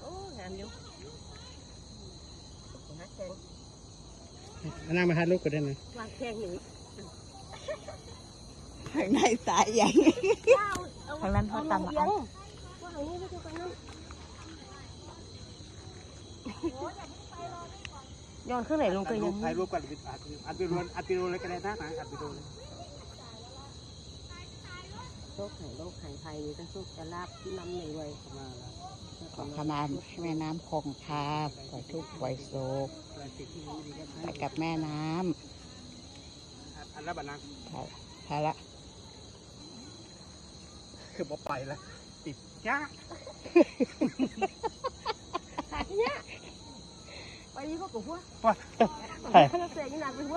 โอ้งามอยู่ฮักแข้งนนั้นมาให้ลูกก็ได้นะวางแข้งอย่างนี้ข้างในสายใหญ่ทางนั้นเขาตำเอาเอาว่าทางนี้ไม่ถูกกันนะย้อนขึ้นไหนลงก็ยังถ่ายรูปก่อนอัดวิดีโออัดวิดีโอเลยก็ได้นะนะอัดวิดีโอเลย โลกไห่โลกไห่ไทยมีทั้งสุกจะลาบน้ำในไว้มาขอขมาให้แม่น้ำคงคาปล่อยทุกข์ปล่อยโศกไรติดที่นี่ดีก็ให้กับแม่น้ำอันล้วบัดนั้นำค่ะพาละคือบ่ไปล้วติดจ้าหาที่เนี้ยไปนี่พวกกูหัวว่าถ่าย เขาจะเ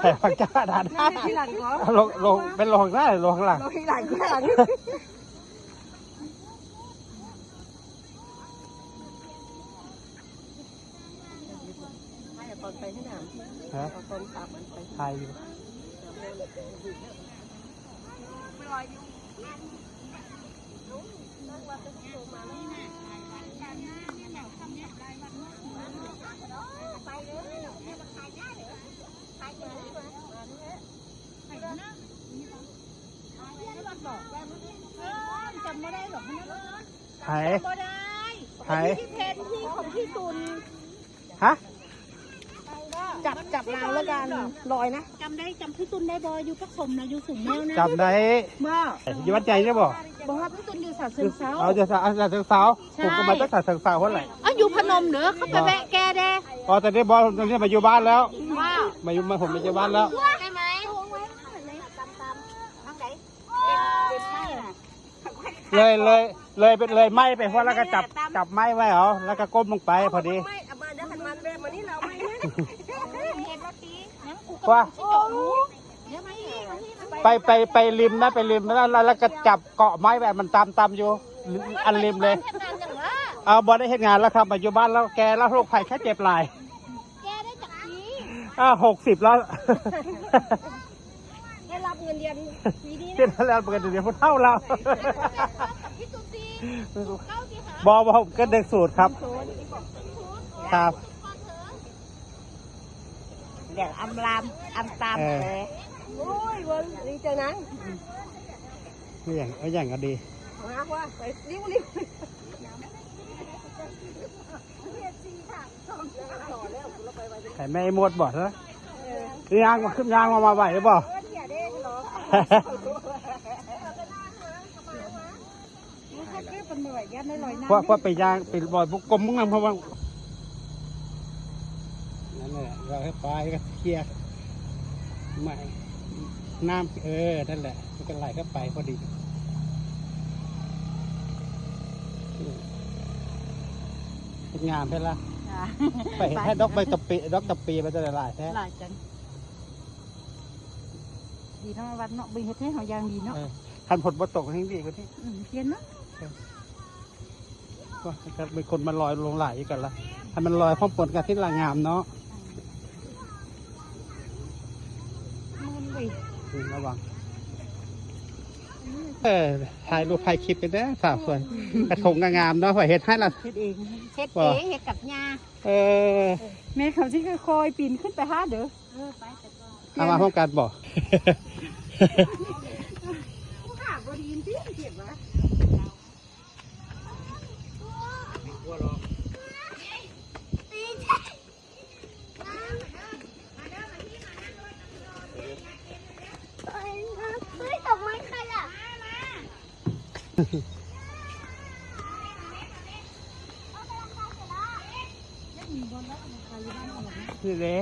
สียยี่หลังเป็นหัวถ่ายฟังจ้าด่านนั่นที่หลังเขาลงลงเป็นลงหน้าหรือลงหลังเราที่หลังที่หลังให้ตอนไปที่ไหนฮะตอนตามมันไปถ่ายอยู่ จำไม่ได้หรอกนะถ่ายบ่ได้ถ่ายที่เพนที่ของพี่ตุนฮะ จับจับราวแล้วกันลอยนะจำได้จำพี่ตุนได้บ่อยู่กับสมนะอยู่สูงแมวนะจำได้เมื่ออยู่วัดใจใช่บ่บอกว่าพี่ตุนอยู่สาวเชิงเซาเอาจะสาวจะเชิงสาวผมก็มาตั้งแต่เชิงสาวเท่าไหร่อะอยู่พนมเหรอเขาไปแวะแกเด้พอแต่ได้บอลตอนนี้มาอยู่บ้านแล้วว้าวมาอยู่มาผมมาอยู่บ้านแล้วได้ไหม เลยเลยเลยเป็นเลยไหม้ไปเพราะแล้วก็จับจับไหม้ไว้เหรอแล้วก็ก้มลงไปพอดีไม่เอามาเดี๋ยวหันมันเบมานี่เราไม่เนี่ยเห็นรถตีงั้นกูก็ว่าเจาะหูเดี๋ยวมาที่มาที่มาไปไปไปริมนะไปริมแล้วแล้วแล้วก็จับเกาะไม้แบบมันตามตามอยู่อันริมเลยเฮ็ดงานอย่างว่าเอาบอได้เห็นงานแล้วครับมาอยู่บ้านแล้วแกแล้วโรคภัยแค่เจ็บหลายแกได้จากนี้อ่าหกสิบแล้ว ได้รับเงินเดือนปีนี้เจ็บแล้วเปิดเดี๋ยวพูดเท่าเราพี่ตุนตีเข้าที่หาบอบอผมก็เด็กสูตรครับ ครับ เดี๋ยวอำลามอำตามเออเลยโอ้ยเวิร์นดีใจนังไม่อย่างไม่อย่างก็ดีมาว่าไปริ้วริ้วแต่แม่ไอ้มดบอกนะยางมาขึ้นยางมามาไหวหรือเปล่า เขาเก็บเป็นเหนื่อยยันในลอยน้เพราะเพราะไปยางไปบ่อยพวกกลมมึงนั่งเพราะว่านั่นแหละเราให้ไปก็เคลียร์ไม่น้ำเออ นั่นแหละ มันก็ไหลเข้าไปพอดีเป็นงามใช่ละไปให้ดอกใบตะปีดอกตะปีไปจะหลายแท้หลายจัง ดีทั้งวันเนาะบินเฮ็ดให้เฮาอย่างดีเนาะเออคันผลบ่ตกให้ดีกว่าที่อืมเพียนเนาะก็ก็เป็นคนมาลอยลงไหลกันละให้มันลอยพร้อมปนกันที่ละงามเนาะมันเว้ยอืมระวังเออถ่ายรูปถ่ายคลิปไปเด้อสาวสวยกระทงก็งามเนาะพอเฮ็ดให้ละเฮ็ดเองเฮ็ดว่าเองเฮ็ดกับยาเออแม่เขาที่คอยปีนขึ้นไปหาเด้อเออไปแต่ก่อน เอามาพร้อมกันบอกข้าบ่ดีนที่เห็นว่าเฮ้ยตกไม้ใครอะ นี่แหละ